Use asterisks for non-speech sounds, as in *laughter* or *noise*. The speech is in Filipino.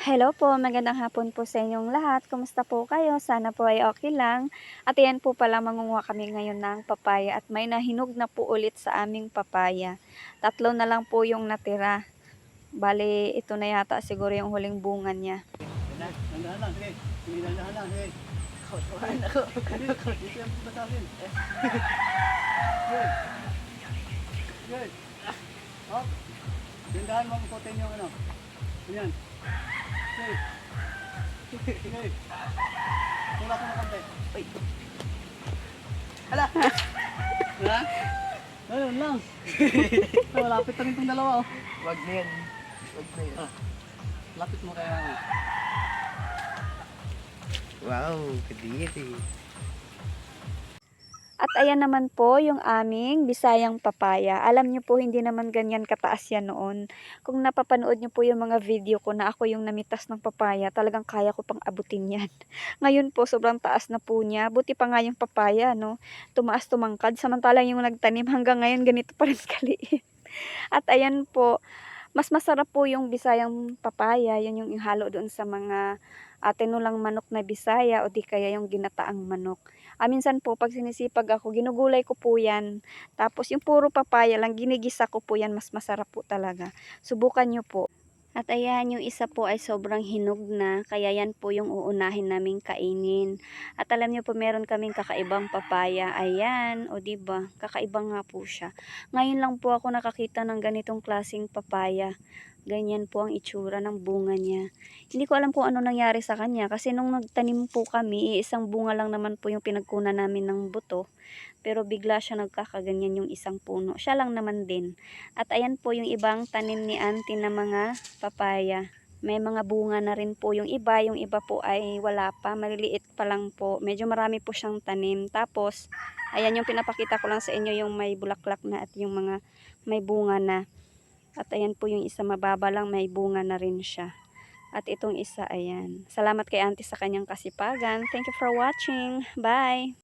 Hello po, magandang hapon po sa inyong lahat. Kumusta po kayo? Sana po ay okay lang. At ayan po pala, mangunguha kami ngayon ng papaya at may nahinog na po ulit sa aming papaya. Tatlo na lang po yung natira. Bale, ito na yata siguro yung huling bunga niya. Dandahan mo putin yung ano. Ganyan. Okay. Okay. Tulak mo ng konti. Uy. Hala. Ha? Ayun lang. *laughs* Malapit na rin itong dalawa oh. Wag na yan. Wag na yan. Ah. Lapit mo kaya. Wow, kadiyit eh. At ayan naman po yung aming bisayang papaya. Alam niyo po, hindi naman ganyan kataas yan noon. Kung napapanood niyo po yung mga video ko na ako yung namitas ng papaya, talagang kaya ko pang abutin yan. *laughs* Ngayon po, sobrang taas na po niya. Buti pa nga yung papaya, no? Tumaas tumangkad. Samantalang yung nagtanim hanggang ngayon, ganito pa rin *laughs* kaliit. At ayan po, mas masarap po yung bisayang papaya. Yan yung ihalo doon sa mga uh, tinulang manok na bisaya o di kaya yung ginataang manok. Ah, minsan po, pag sinisipag ako, ginugulay ko po yan. Tapos yung puro papaya lang, ginigisa ko po yan. Mas masarap po talaga. Subukan nyo po. At ayan, yung isa po ay sobrang hinog na, kaya yan po yung uunahin naming kainin. At alam nyo po, meron kaming kakaibang papaya. Ayan, o ba diba, kakaiba nga po siya. Ngayon lang po ako nakakita ng ganitong klasing papaya. Ganyan po ang itsura ng bunga niya. Hindi ko alam kung ano nangyari sa kanya kasi nung nagtanim po kami, isang bunga lang naman po yung pinagkunan namin ng buto. Pero bigla siya nagkakaganyan yung isang puno. Siya lang naman din. At ayan po yung ibang tanim ni auntie na mga papaya. May mga bunga na rin po yung iba. Yung iba po ay wala pa. Maliliit pa lang po. Medyo marami po siyang tanim. Tapos, ayan yung pinapakita ko lang sa inyo yung may bulaklak na at yung mga may bunga na. At ayan po yung isa mababa lang, may bunga na rin siya. At itong isa, ayan. Salamat kay auntie sa kanyang kasipagan. Thank you for watching. Bye!